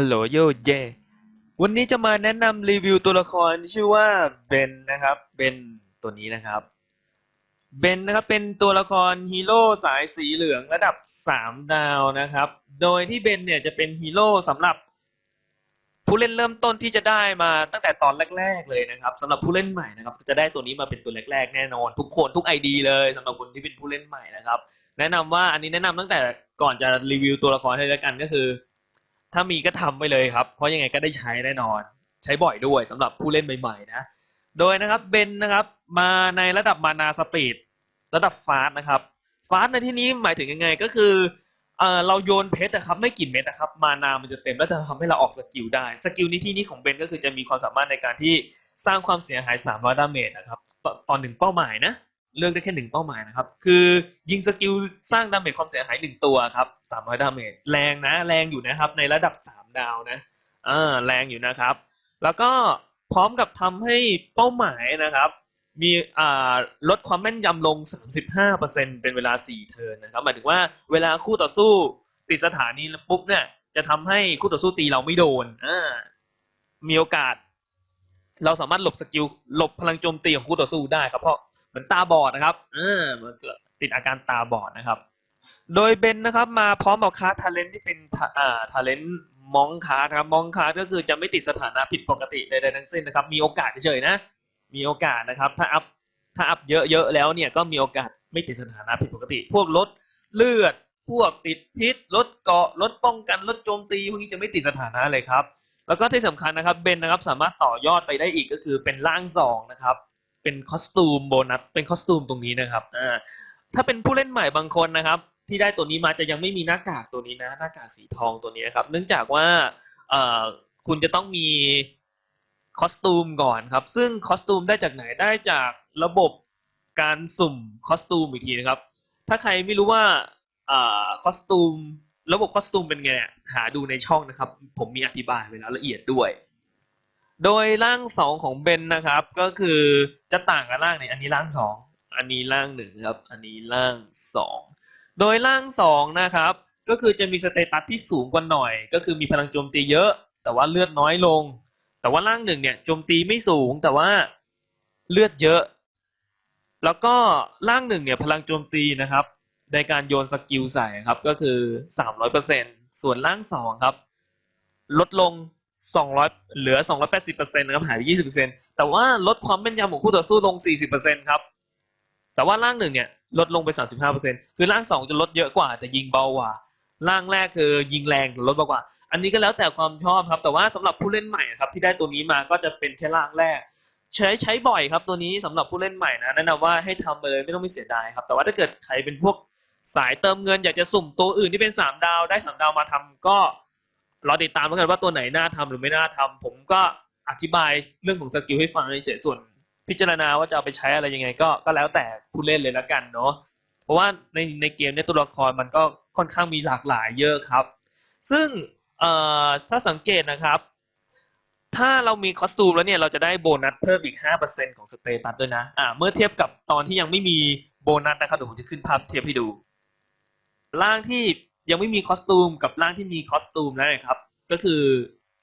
ฮัลโหลโยเยวันนี้จะมาแนะนำรีวิวตัวละครที่ชื่อว่าเบนนะครับเบนตัวนี้นะครับเบนนะครับเป็นตัวละครฮีโร่สายสีเหลืองระดับ 3 ดาวนะครับ โดยที่เบนเนี่ยจะเป็นฮีโร่สำหรับ ผู้เล่นเริ่มต้นที่จะได้มาตั้งแต่ตอนแรก ๆเลยนะครับสำหรับผู้เล่นใหม่นะครับจะได้ตัวนี้มาเป็นตัวแรก ๆ แน่นอน ทุกคนทุกไอดีเลยสำหรับคนที่เป็นผู้เล่นใหม่นะครับ แนะนำว่าอันนี้แนะนำตั้งแต่ก่อนจะรีวิวตัวละครให้แล้วกันก็คือ ถ้ามีก็ทำไปเลยครับ เพราะยังไงก็ได้ใช้แน่นอน ใช้บ่อยด้วยสำหรับผู้เล่นใหม่ๆนะ โดยนะครับเบนนะครับมาในระดับมานาสปีดระดับฟาสนะครับฟาสในที่นี้หมายถึงยังไงก็คือเออเราโยนเพชรนะครับไม่กี่เม็ดนะครับมานามันจะเต็มแล้วจะทำให้เราออกสกิลได้สกิลในที่นี้ของเบนก็คือจะมีความสามารถในการที่สร้างความเสียหาย 300 ดาเมจนะครับตตอนหนึ่งเป้าหมายนะ เลือกได้แค่หนึ่งเป้าหมายนะครับ คือยิงสกิลสร้างดาเมจความเสียหายหนึ่งตัวครับสามร้อยดาเมจแรงนะ แรงอยู่นะครับ ในระดับสามดาวนะอ่าแรงอยู่นะครับ แล้วก็พร้อมกับทำให้เป้าหมายนะครับ มีอ่าลดความแม่นยำลง 35%เป็นเวลา 4 เทิร์นนะครับ หมายถึงว่าเวลาคู่ต่อสู้ติดสถานีแล้วปุ๊บเนี่ย จะทำให้คู่ต่อสู้ตีเราไม่โดนอ่ามีโอกาส เราสามารถหลบสกิลหลบพลังโจมตีของคู่ต่อสู้ได้ครับเพราะ มือนตาบอดนะครับเออมันเกิดติดอาการตาบอดนะครับ โดยเบนนะครับมาพร้อมกับคาทาเลนที่เป็นอ่าทาเลนมองคาครับมองคาก็คือจะไม่ติดสถานะผิดปกติใดๆทั้งสิ้นนะครับ มีโอกาสเฉยๆนะ มีโอกาสนะครับ ถ้าอัพถ้าอัพเยอะๆแล้วเนี่ยก็มีโอกาสไม่ติดสถานะผิดปกติ พวกลดเลือด พวกติดพิษลดเกาะลดป้องกันลดโจมตีพวกนี้จะไม่ติดสถานะเลยครับแล้วก็ที่สำคัญนะครับเบนนะครับสามารถต่อยอดไปได้อีกก็คือเป็นร่างสองนะครับ เป็นคอสตูมโบนัสเป็นคอสตูมตรงนี้นะครับอ่าถ้าเป็นผู้เล่นใหม่บางคนนะครับ ที่ได้ตัวนี้มาจะยังไม่มีหน้ากากตัวนี้นะหน้ากากสีทองตัวนี้นะครับ เนื่องจากว่าคุณจะต้องมีคอสตูมก่อนครับ ซึ่งคอสตูมได้จากไหนได้จากระบบการสุ่มคอสตูมอีกทีนะครับ ถ้าใครไม่รู้ว่าคอสตูมระบบคอสตูมเป็นไงหาดูในช่องนะครับ ผมมีอธิบายไว้แล้วละเอียดด้วย โดยร่างสองของเบนนะครับ ก็คือจะต่างกับร่างนี้อันนี้ร่างสองอันนี้ร่างหนึ่งครับ อันนี้ร่างสองโดยร่างสองนะครับ ก็คือจะมีสเตตัสที่สูงกว่าหน่อย ก็คือมีพลังโจมตีเยอะ แต่ว่าเลือดน้อยลง แต่ว่าร่างหนึ่งเนี่ยโจมตีไม่สูงแต่ว่าเลือดเยอะ แล้วก็ร่างหนึ่งเนี่ยพลังโจมตีนะครับ ในการโยนสกิลใส่ครับก็คือ 300%ส่วนร่างสองครับ ลดลง 200 เหลือ 280%นะครับหายไป 20%แต่ว่าลดความแม่นยำของคู่ต่อสู้ลง 40%ครับ แต่ว่าร่างหนึ่งเนี่ยลดลงไป 35%คือร่างสองจะลดเยอะกว่า แต่ยิงเบากว่า ร่างแรกคือยิงแรงแต่ลดเบากว่า อันนี้ก็แล้วแต่ความชอบครับ แต่ว่าสำหรับผู้เล่นใหม่ครับที่ได้ตัวนี้มาก็จะเป็นแค่ร่างแรก ใช้ใช้บ่อยครับตัวนี้สำหรับผู้เล่นใหม่นะแนะนำว่าให้ทำไปเลยไม่ต้องไม่เสียดายครับ แต่ว่าถ้าเกิดใครเป็นพวกสายเติมเงินอยากจะสุ่มตัวอื่นที่เป็นสามดาวได้สามดาวมาทำก็ รอติดตามแล้วกันว่าตัวไหนน่าทำหรือไม่น่าทำผมก็อธิบายเรื่องของสกิลให้ฟังเฉยส่วนพิจารณาว่าจะเอาไปใช้อะไรยังไงก็ก็แล้วแต่ผู้เล่นเลยล้วกันเนาะเพราะว่าในในเกมเนี่ยตัวละครมันก็ค่อนข้างมีหลากหลายเยอะครับ ซึ่งเอ่อถ้าสังเกตนะครับ ถ้าเรามีคอสตูมแล้วเนี่ยเราจะได้โบนัสเพิ่มอีก 5%ของสเตตัสด้วยนะอ่าเมื่อเทียบกับตอนที่ยังไม่มีโบนัสนะครับเดี๋ยวผมจะขึ้นภาพเทียบให้ดูร่างที่ ยังไม่มีคอสตูมกับร่างที่มีคอสตูมแล้วนะครับ ก็คือ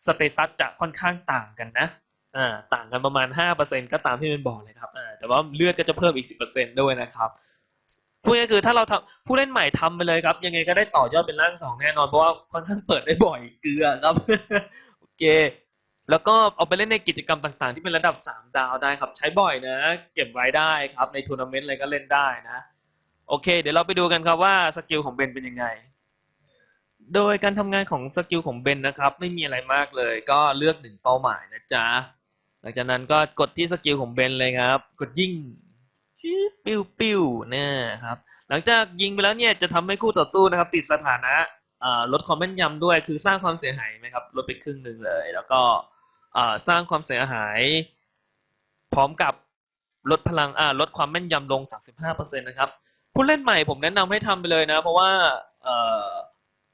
สเตตัสจะค่อนข้างต่างกันนะอ่าต่างกันประมาณ 5%ก็ตามที่มันบอกเลยครับอ่าแต่ว่าเลือดก็จะเพิ่มอีก 10%ด้วยนะครับพูดง่ายๆคือถ้าเราทำผู้เล่นใหม่ทำไปเลยครับ ยังไงก็ได้ต่อยอดเป็นร่างสองแน่นอน เพราะว่าค่อนข้างเปิดได้บ่อยเกลือครับโอเค แล้วก็เอาไปเล่นในกิจกรรมต่างๆ ที่เป็นระดับ 3 ดาวได้ครับ ใช้บ่อยนะ เก็บไว้ได้ครับ ในทัวร์นาเมนต์อะไรก็เล่นได้นะ โอเค เดี๋ยวเราไปดูกันครับว่าสกิลของเบนเป็นยังไง โดยการทำงานของสกิลของเบนนะครับ ไม่มีอะไรมากเลย ก็เลือกหนึ่งเป้าหมายนะจ๊ะ หลังจากนั้นก็กดที่สกิลของเบนเลยครับ กดยิงชิ้วปิ้วปิ้วนะครับหลังจากยิงไปแล้วเนี่ยจะทำให้คู่ต่อสู้นะครับ ติดสถานะลดความแม่นยำด้วยคือสร้างความเสียหายไหมครับลดไปครึ่งหนึ่งเลย แล้วก็สร้างความเสียหาย พร้อมกับลดพลังลดความแม่นยำลง 35%นะครับผู้เล่นใหม่ผมแนะนำให้ทำไปเลยนะ เพราะว่า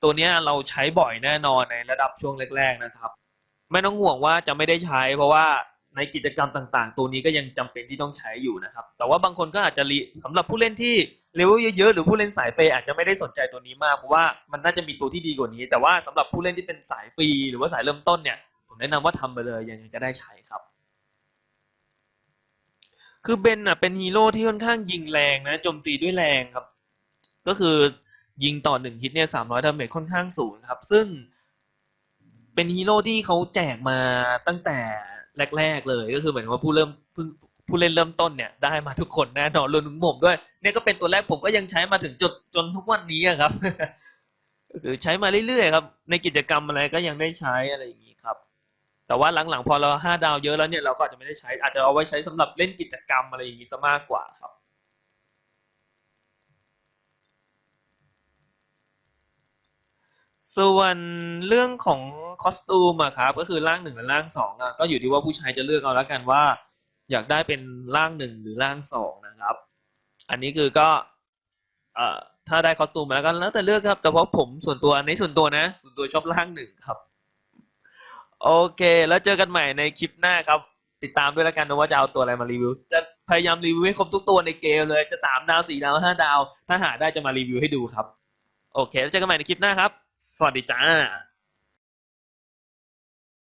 ตัวนี้เราใช้บ่อยแน่นอนในระดับช่วงแรก ๆนะครับ ไม่ต้องห่วงว่าจะไม่ได้ใช้ เพราะว่าในกิจกรรมต่างๆ ตัวนี้ก็ยังจำเป็นที่ต้องใช้อยู่นะครับ แต่ว่าบางคนก็อาจจะรีสำหรับผู้เล่นที่เลเวลเยอะๆหรือผู้เล่นสายเปย์อาจจะไม่ได้สนใจตัวนี้มากเพราะว่ามันน่าจะมีตัวที่ดีกว่านี้ แต่ว่าสำหรับผู้เล่นที่เป็นสายฟรีหรือว่าสายเริ่มต้นเนี่ยผมแนะนำว่าทำไปเลยยังไงก็ได้ใช้ครับ คือเบนอะเป็นฮีโร่ที่ค่อนข้างยิงแรงนะโจมตีด้วยแรงครับ ก็คือ ยิงต่อหนึ่งฮิตเนี่ยสามร้อยดาเมจค่อนข้างสูงครับ ซึ่งเป็นฮีโร่ที่เขาแจกมาตั้งแต่แรก ๆ เลยก็คือเหมือนว่าผู้เริ่มผู้เล่นเริ่มต้นเนี่ยได้มาทุกคนแน่นอนรวมถึงผมด้วย เนี่ยก็เป็นตัวแรกผมก็ยังใช้มาถึงจุดจนทุกวันนี้ครับก็คือใช้มาเรื่อยๆครับ ในกิจกรรมอะไรก็ยังได้ใช้อะไรอย่างนี้ครับ แต่ว่าหลังๆพอเราห้าดาวเยอะแล้วเนี่ยเราก็อาจจะไม่ได้ใช้อาจจะเอาไว้ใช้สำหรับเล่นกิจกรรมอะไรอย่างนี้ซะมากกว่าครับ ส่วนเรื่องของคอสตูมอะครับก็คือร่างหนึ่งและร่างสองอะก็อยู่ที่ว่าผู้ชายจะเลือกเอาแล้วกันว่า อยากได้เป็นร่างหนึ่งหรือร่างสองนะครับ อันนี้คือก็เอ่อถ้าได้คอสตูมมาแล้วก็แล้วแต่เลือกครับ แต่เพราะผมส่วนตัวในส่วนตัวนะส่วนตัวชอบร่างหนึ่งครับ โอเค แล้วเจอกันใหม่ในคลิปหน้าครับ ติดตามด้วยแล้วกันนะว่าจะเอาตัวอะไรมารีวิว จะพยายามรีวิวให้ครบทุกตัวในเกมเลยจะสามดาวสี่ดาวห้าดาว ถ้าหาได้จะมารีวิวให้ดูครับ โอเค แล้วเจอกันใหม่ในคลิปหน้าครับ สวัสดีจ้า